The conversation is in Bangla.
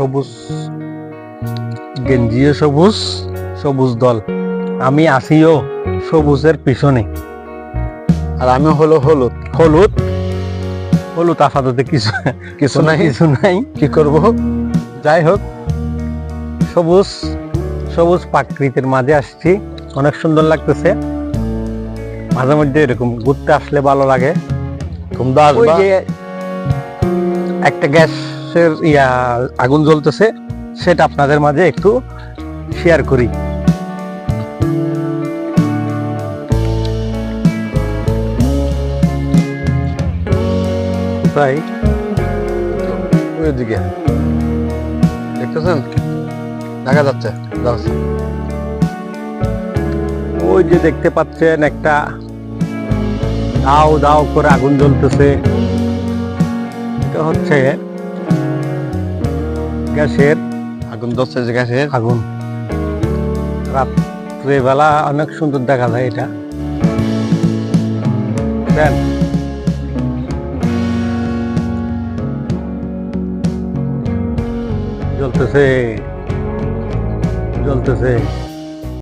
সবুজ গেঞ্জিও সবুজ সবুজ দল। আমি আসিও সবুজের পিছনে। আর আমি হলো হলুদ। হলুদ? হলুদ আপাতত কিছু কিছু নাই। কিছু নাই। কি করব? যাই হোক সবুজ সবুজ প্রাকৃতির মাঝে আসছি। অনেক সুন্দর লাগতেছে। মাঝে মধ্যে এরকম ঘুরতে আসলে ভালো লাগে। তোমরা আসবা। একটা গ্যাসের ইয়া আগুন জ্বলতেছে, সেটা আপনাদের মাঝে একটু শেয়ার করি। তাই ওইদিকে। দেখতেছেন? দেখা যাচ্ছে। ওই যে দেখতে পাচ্ছেন একটা দাও দাও করে আগুন জ্বলতেছে। এটা হচ্ছে গ্যাসের। আগুন যে গ্যাসের। আগুন। রাত্রেবেলা অনেক সুন্দর দেখা যায় এটা। দেন। জ্বলতেছে। জ্বলতেছে।